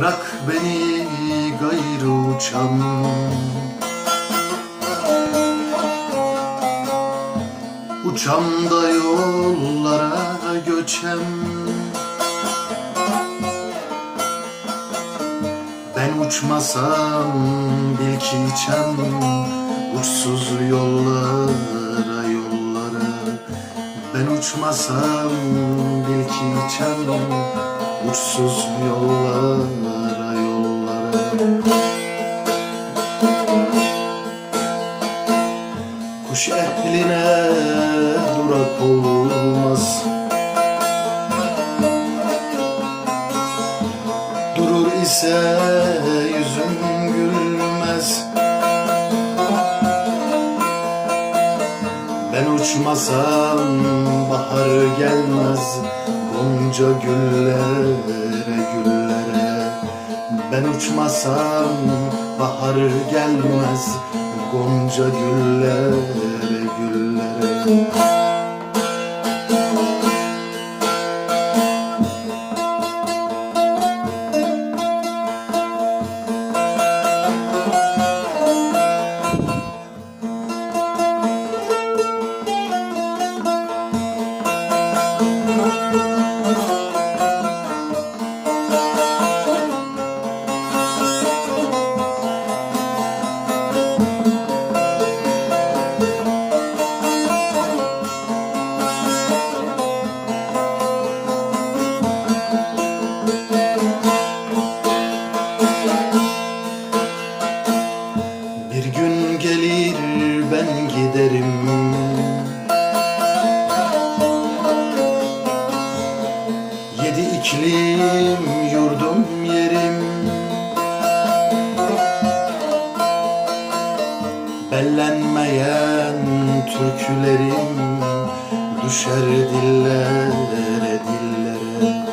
Bırak beni gayrı uçan. Uçan da yollara göçem. Ben uçmasam bil ki içem. Uçsuz yollara yollara. Ben uçmasam bil ki içem. Uçsuz yollara yollara Kuş ehline durak olmaz Durur ise yüzün gülmez. Ben uçmasam bahar gelmez Gonca güllere güllere Ben uçmasam bahar gelmez. Gonca güllere güllere ben giderim Yedi iklim yurdum yerim. Bellenmeyen türkülerim Düşer dillere dillere